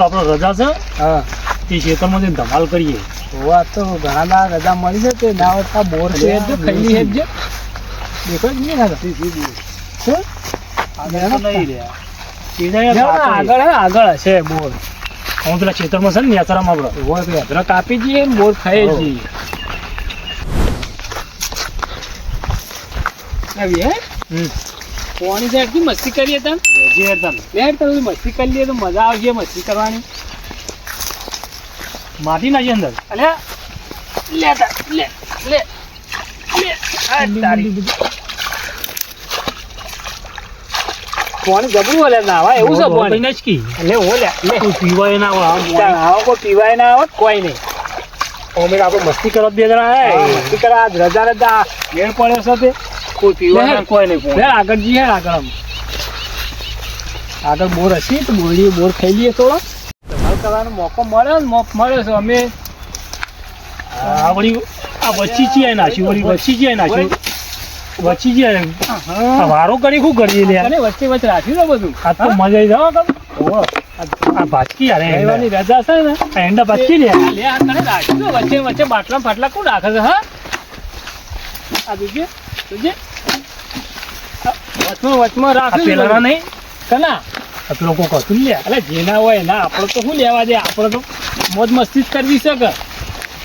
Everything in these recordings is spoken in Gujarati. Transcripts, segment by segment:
તો આપણે રજા છે? હા. તે ખેતરમાં જઈને ધમાલ કરીએ. હોવા તો ઘણા રજા મળી છે તે ના હોતા બોર છે. ખાઈ ખૈલી હેડજો. દેખો જ નહીં ખાતા. શું? આગળ નહીં રહ્યા. આગળ આગળ હશે બોર. હું પેલા ખેતરમાં છે ને યાત્રામાં આપણે હોય તો યાત્રા કાપી જઈએ ને બોર ખાઈ. જઈએ. આવી હે? હમ. પોણી સાઈડથી મસ્તી કરીએ જે હતા ને. લે તમે મસ્તી કરી લઈએ તો મજા આવશે મસ્તી કરવાની. માટી નાખી અંદર. અલે લે લે લે પોણી જબરું હલે નાવા એવું છે પોણી? કઈ નાખી. લે ઓ લે લે. કોઈ પીવાય ના આવે આવો કોઈ પીવાય ના આવત કોઈ નહીં. અમે આપણે મસ્તી કરવા બે જણા. મસ્તી કરે રજા રજા. મેળ પડ્યો છે તે. કોઈ પીવાય કોઈ નહીં લે આગળ જઈએ આગળ આમ. આગળ બોર હશે તો બોરી બોર ખાઈ લઈએ થોડો. ધમાલ કરવાનો મોકો મળ્યો ને મોક મળ્યો છે અમે આવડી આ વચ્ચી ચી નાખ્યું વળી વચ્ચી ચી નાખ્યું વચ્ચી ચી વારો કરી શું કરીએ લે? અને વચ્ચે વચ્ચે રાખ્યું ને બધું. આ તો મજા આવી જાવ કમ આ ભાચકી યાર રવિવારની રજા છે ને. એંડા ભાચકી લે. લે આ તને રાખ્યું વચ્ચે વચ્ચે બાટલા ફાટલા કોણ રાખે છે હા? આ જોજે જોજે. આ વચમાં વચમાં પેલા નહીં? કના? પેલો કોક હતું લે. એટલે જેના હોય ના આપણે તો શું લેવા દે આપણે તો મોજ મસ્તી જ કરવી છે કે?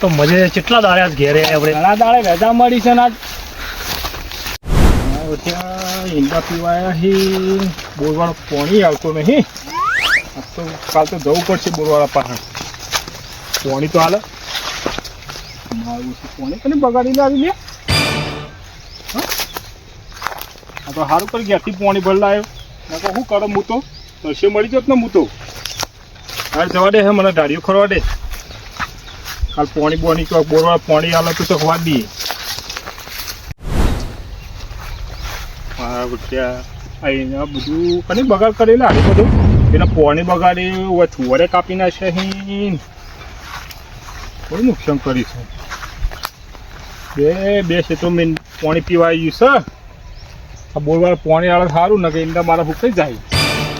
તો મજે કેટલા દાડે છે ઘેરે આપણે? ઘણા દાડે રજા મળી છે ને આજ. ઈંડા પીવાયા હી. બોરવાળો પાણી આવતો નહીં તો કાલ તો જવું પડશે બોરવાળા પાસે. પાણી તો હાલ. મારું પાણી? કને બગાડી લાવી લે તો સારું કરી, ઘેરથી પોણી લાવ્યો મેં કહું શું કરો મૂતો? તો મળી જત ને મૂતો. હાલ જવા દે હે, મને ગાડીઓ ખરવા દે. હાલ પોણી બોણી બોરવાળા પોણી હાલે તો હોવા દઈએ. આ ત્યાં અહીંયા બધું કને બગાડ કરેલા આ બધું? એના પોણી બગાડ્યું હોય થુવરે કાપી નાખશે અહીં બહુ નુકસાન કરીશું. છે બે છે તો મેં પાણી પીવા આવ્યું છે. આ બોરવાળા પાણી વાળા સારું ને કે ઈંડા મારા હુકાઈ જાય.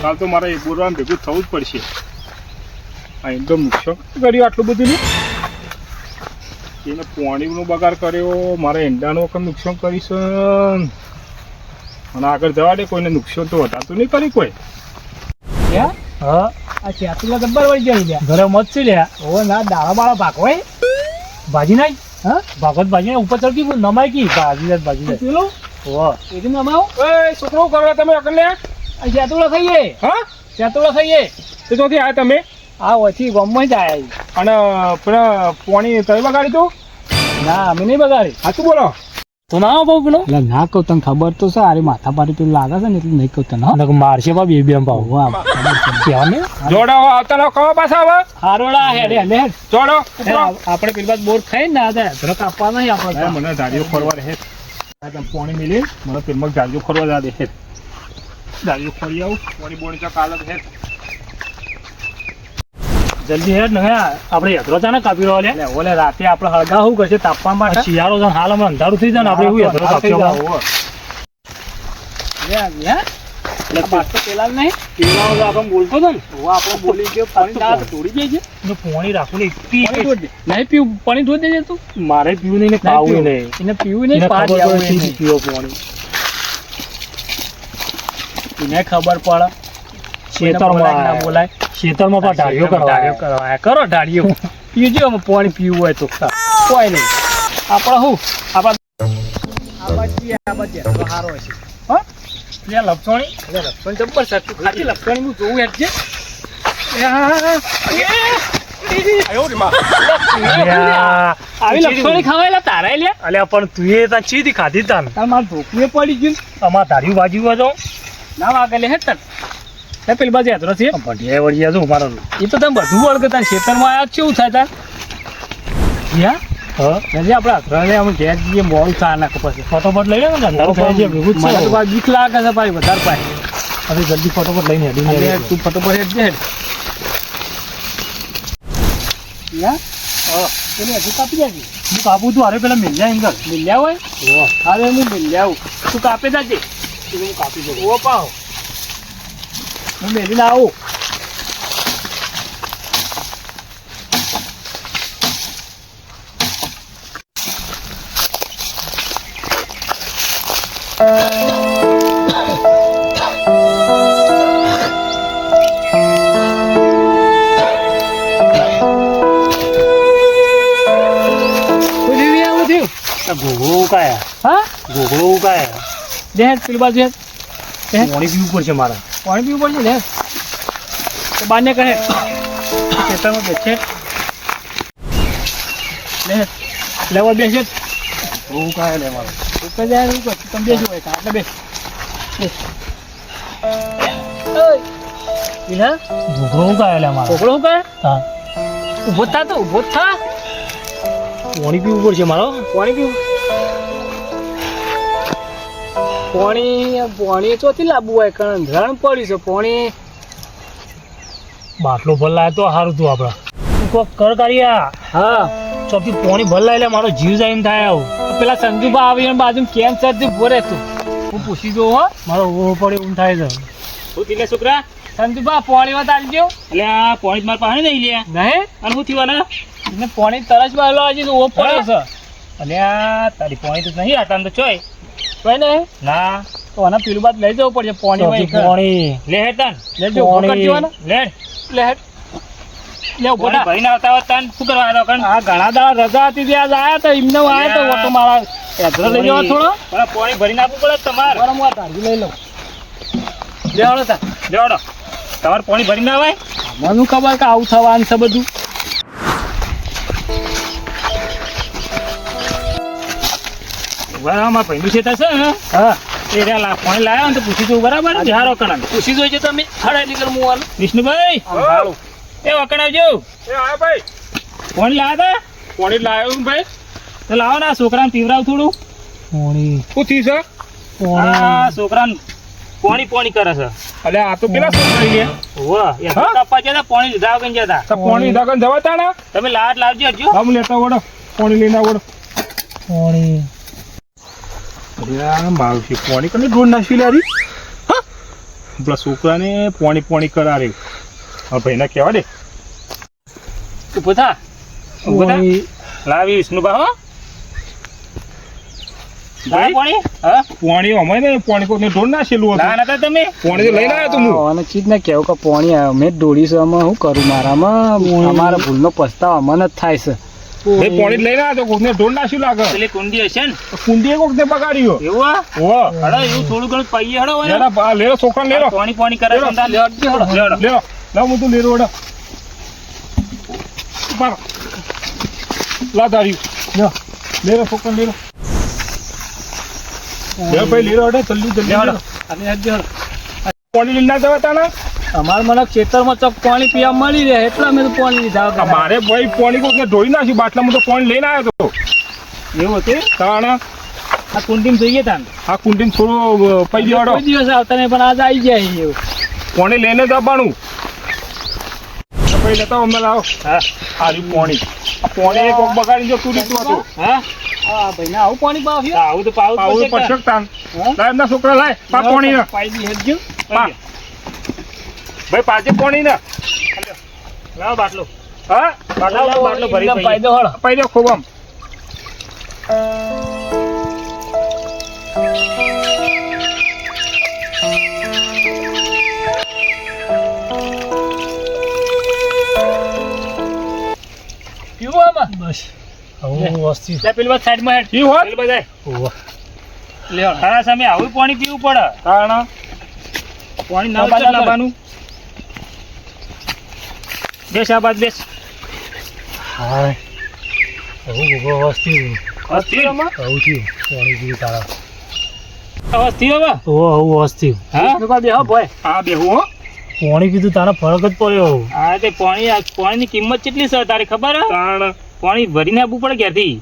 કાલ તો મારે બોરવાનું ભેગું થવું જ પડશે. આ ઈંડો નુકસાન કર્યું આટલું બધું ને? એને પાણીનો બગાડ કર્યો. મારે ઈંડાનો વખત નુકસાન કરીશ. અને આગળ જવા દે કોઈને નુકસાન તો વધારતું નહીં કરી કોઈ. હે? હા. અચ્છા ચેતુલા જબ્બર વળી જાય લ્યા ઘરે મત છે લે ઓ ના દાડા બાળા ભાગવાય ભાજી નાખ હા? ભાગવત ભાજી ઉપર ચડકી નમાય કી? ભાજી ભાજી પેલું? એથી નમાવો એ છોકરો કરો તમે અકલ લે આ ખાઈએ હા? ચેતુલા ખાઈએ તો ચોથી આયા તમે? આ ઓછી ગામમાં જ આયા અને પેલા પાણી તઈ બગાડી તું? ના અમે નહીં બગાડી. સાચું બોલો. તો ના આવો પેલો? એટલે ના કહું તને ખબર તો છે અરે માથા પાડી પેલું લાગે છે ને એટલે નહીં કહું તને મારશે બા બે બે ભાવ જોડો આવતા કવા પાછા આવે. હારોડા હેડ હેડ જોડો આપણે પેલી બાદ બોર ખાઈ ને ધરક આપવા નહીં આપણે. મને ધાડીઓ ફરવા રહે તમે પાણી મિલી. મને પેલમાં જાજો ખોરવા જા દે ધાડીઓ ખોરી આવું. પાણી બોણી ચા કાલ જ હે જલ્દી હેડ ને આપણે યથરો ચાને કાપી રહ્યો લે. ઓલે રાતે આપણે હળગા હું કરશે? તાપવા માટે? શિયાળો હાલ હમણાં અંધારું થઈ જાય ને આપણે એવું યથરો કાપી રહ્યો લે આવી, પાણી ના તો તોડી જાય છે એનું પોણી રાખવું નહીં. પી પાણી ધોઈ દે. નહીં પીવું? પાણી ધોઈ દેજે તું. મારે પીવું નહીં ખાવું નહીં. એને પીવું નહીં પાણી ખબર પડે નહીં. પીવો પોણી. એને ખબર પડે. ખેતરમાં બોલાય. ખેતરમાં પણ ઢાળીઓ ઢાળીઓ કરવા. કરવા કરો ઢાળીઓ. પીજો અમે પાણી પીવું હોય તો. કોઈ નહીં. આપણે શું? આપણા આ બાજુ આ તો સારો હશે. હા? ત્યાં લપસણી. એટલે લપસણ જબ્બર તું ખાલી લપસણ હું જોઉં હેડ છે. લપસણી ખવાયેલા તારા અલ્યા પણ તું એ ત્યાં ચીધી ખાધી તાન. તાર મારું પડી ગયું અમાર ધાર્યું બાજુ હોય ના વાગે લે હેડ પેલી બાજુ યાદ નથી ભટિયા વળિયા જો મારો એ તો તમે બધું વળગે તાર ખેતરમાં આયા કેવું થાય તાર? એટલે આપણે અથડાને અમે ઘેર જઈએ મોડું ચા નાખો પછી. ફટોફટ લઈ લે ને થાય છે ભેગું જ મને તો છે પાછું બીક લાગે છે ભાઈ વધારે પાય હવે જલ્દી ફટોફટ લઈને હેડી તું ફટોફટ હેડ હેડ. પેલી હજુ કાપી જાય હું કાપું તું અરે પેલા મિલ જાય એંગલ. મિલ્યા હોય? હવે હું મિલ્યા આવું તું કાપે જાજે. હું કાપી દઉં. ઓ પાવ હું મેલીને આવું. ઘોઘળો ઉકાયા દે પેલી બાજુ પાણી પીવું પડશે મારે. પાણી પીવું પડશે ને તો બાને કહે ખેતરમાં બેસે. લે લેવા બેસે. ઉકાયા લે મારો. ઉપર જાય ઉપર તમે બેસો હોય એટલે બેસ. બેસ. વિના ઘોઘળો ઉકાયા લે મારે. છોકરો કહે હા? ઊભો થા તો ઊભો થા. પાણી પીવું પડશે મારો પાણી પીવું. પાણી પોણી ચોથી લાવવું હોય કારણ ધરણ પડ્યું છે પોણી. બાટલો ભરલા તો સારું તું આપડા કોક કર કાઢ્યા હા. ચોથી પોણી ભરલા એટલે મારો જીવ જાય એમ થાય આવું. પેલા સંજુભા આવીને બાજુ કેમ ચડતી ભોરે તું. હું પૂછી દઉં હો. મારો ઓહો પડે એમ થાય છે. હું તીલે છોકરા? સંજુભા પોણી વાત આવજો એટલે આ પોણી માર પાસે નહીં લે નહીં? અને હું થયું પોણી તરસમાં હજી તો ઓ પડ્યો છે. અને આ તારી પોણી તો નહીં આતા તો ચોય. કોઈ ને? ના. તો આના પેલું બાદ લઈ જવું પડશે પાણી માં પાણી. લે હેતન લે જો પાણી. લે. લે. લે ઊભો પોણી થા. ભરીને આવતા હોત શું કરવા આવ્યો કણ આ ઘણા દાડા રજા હતી ત્યાં આયા તો ઇમને આયા તો ઓટો મારા એધરો લઈ જવા થોડો. પણ પોણી ભરી નાખું પડે તમારે. બરાબર હું આ લઈ લઉં. લે તા જોડો તમારે પોણી ભરીને આવે મને ખબર કે આવું થવાનું છે બધું. બરાબર પહેલું છે થશે ને હા? એ રહ્યા લા પોણી લાવ્યો ને તો પૂછી દઉં બરાબર? બિહારો કણ પૂછી જોઈજો તમે ખડા નીકળ હું આલું વિષ્ણુભાઈ આમ એ વકણ આવજો એ હા ભાઈ. પોણી લાવ્યા હતા લાયો લાવ્યો ભાઈ. તો લાવો ને આ છોકરાને પીવરાવ થોડું. પાણી. શું થયું છે આ પાણી છોકરાને પોણી પોણી કરે છે. અલે આ તો પેલા શું કરી લે હોવે એ તપા જતા પોણી લીધા વગર જતા તો. પાણી દગન જવાતા ને? તમે લાટ લાવજો હજો હમ લેતા વડો પોણી લઈને આવડો. પાણી. છે પોણી કને ઢોળ નાખી લારી? પેલા છોકરાને પોણી પોણી કરારે. હા ભાઈને કહેવા દે? ઊભો થા. ઊભો થા. લાવી વિષ્ણુભા હો. પોણી. હા. પાણી અમે ને પાણી કોઈને ઢોળ નાખેલું ના નતા તમે? પાણી તો હું. અને ચીજ ને કેવું કે પોણી અમે દોડી છે અમે શું કરું? મારામાં અમારા ભૂલનો પસ્તાવ અમને જ થાય છે. ભાઈ પાણી લઈને આવ્યો તો ઢોળ નાખ્યું લાગે. પેલી કુંડી હશે ને? કુંડીએ કોકને બગાડ્યો. એવું હા. હડો એવું થોડું ઘણું પૈયે હડો વળી. લેડો છોકરા લેડો પોણી પોણી કરે લેડો, છે ને તાન. લેવડો. લેડો. લાવ હું તો લેડો વડો. પાર લા દાર્યું લ્યો. લેડો છોકરા લેડો. લે ભાઈ લેડો વડો જલ્દી જલ્દી લેવડો. અને હેડ પાણી લઈને અમારે મને ખેતરમાં ચોક પાણી પીવા મળી રહે એટલા મેં પાણી લીધા મારે ભાઈ પાણી કોકને ધોઈ નાખ્યું બાટલામાં તો પાણી લઈને આવ્યો હતો એવું હતું? કારણ આ કુંડીમાં જોઈએ તાન આ કુંડીને થોડું પૈ દેવાડો દિવસ આવતા નહીં પણ આજ આવી જાય એવું. પાણી લઈને દબાણું ભાઈ લેતા અમે લાવો. હા. આર્યું પાણી. પાણી એક બગાડી જો તું રીતું હતું. હા? આ ભાઈને આવું પાણી પાવ્યું આવું તો પાવું આવું પડશે તાન. લાય એમના છોકરા લાય. પા પાણી ના પાઈ દી હેડજો. પા. ભાઈ પાછે કોણી ના. લાવ બાટલો. હા? બાટલો લાવો બાટલો ભરી એકદમ પાઈ ફાયદો હળ. પાઈ દો ખૂબ આમ. બસ. આવું વસ્તી પેલી સાઈડમાં હેડ. આય. ઓવા. લેવાનું તારા સામે આવું પાણી પીવું પડે. કારણ પાણી ના લાવવાનું. બેસ આ બાદ બેસ હા આવું ગોગો વસ્તી હસ્તી આવું થયું. પાણી પીવું તારા. વસ્તી હવે ઓ આવું વસ્તી હા? વિષ્ણુભા બેહો ભાઈ આ બેહું હો. પાણી પીધું તારા ફરક જ પડ્યો. હા તે પાણી પાણીની કિંમત કેટલી છે તારી ખબર? હે? કારણ પાણી ભરીને આપવું પડે ક્યાંથી?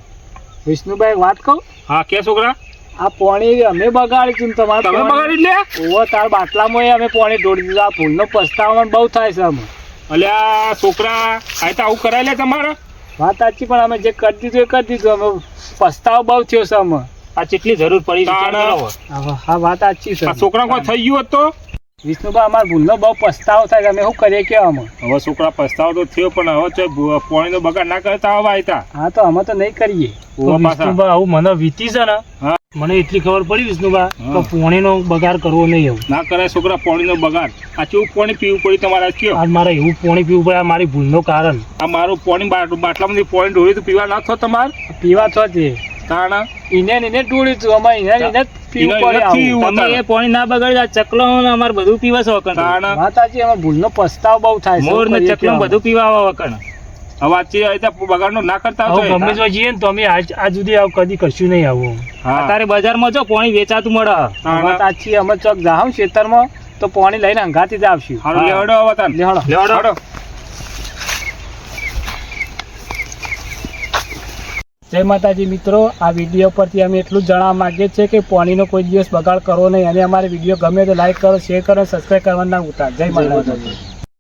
વિષ્ણુભાઈ વાત કહું? હા કે છોકરા? આ પાણી અમે બગાડી તું તમારે તમે બગાડી લે? ઓ તાર બાટલામાં અમે પાણી ઢોળી દીધું. આ ભૂલનો પસ્તાવ બહુ થાય છે અમે અલ્યા છોકરા આ તો આવું કરાય લે તમારે? વાત સાચી પણ અમે જે કરી દીધું એ કરી દીધું. અમે પસ્તાવ બહુ થયો છે અમે આ કેટલી જરૂર પડી. હા વાત સાચી છે. છોકરા કોઈ થઈ ગયું હોત વિષ્ણુભાઈ અમારા ભૂલનો બહુ પસ્તાવ થાય અમે શું કરીએ કે અમે હવે છોકરા પસ્તાવો તો થયો પણ હવે તો પાણીનો બગાડ ના કરતા હવે આવતા હા તો અમે તો નહીં કરીએ. વિષ્ણુભાઈ આવું મને વીતી છે ને હા. મને એટલી ખબર પડી વિષ્ણુભા હા. કે પાણીનો બગાડ કરવો નહીં એવું. ના કરાય છોકરા પાણીનો બગાડ. આ કેવું પાણી પીવું પડી તમારે કયો? આ મારે એવું પાણી પીવું પડે આ મારી ભૂલનો કારણ. આ મારું પાણી બાટ- બાટલામાંથી પાણી ઢોળી તો પીવા ના થો તમારે? પીવા થો જ કારણ એને ને એને ડોળી અમારે ને પીવું પડે તમે એ પાણી ના બગાડી આ ચકલો ને બધું પીવે છે વકણ વાત સાચી, ભૂલનો પસ્તાવ બહુ થાય મોર ને ચકલો બધું પીવા વકણ હવે આ રીતે બગાડનો ના કરતા હોય. ગમે તો જઈએ ને તો અમે આજ આજ સુધી આવું કદી કશું નહીં આવું. અત્યારે બજારમાં જો પાણી વેચાતું મળે હા. વાત અમે ચોક જાવ ખેતરમાં તો પાણી લઈને અંગાથી જ આવશું લેવડો હવે તાન. લેવડો. જય માતાજી મિત્રો, આ વીડિયો પરથી અમે એટલું જણાવવા માંગીએ છીએ કે પાણીનો કોઈ દિવસ બગાડ કરવો નહીં. અને અમારે વીડિયો ગમે તો લાઈક કરો શેર કરો સબસ્ક્રાઈબ કરવાના ઉતાર જય માતાજી.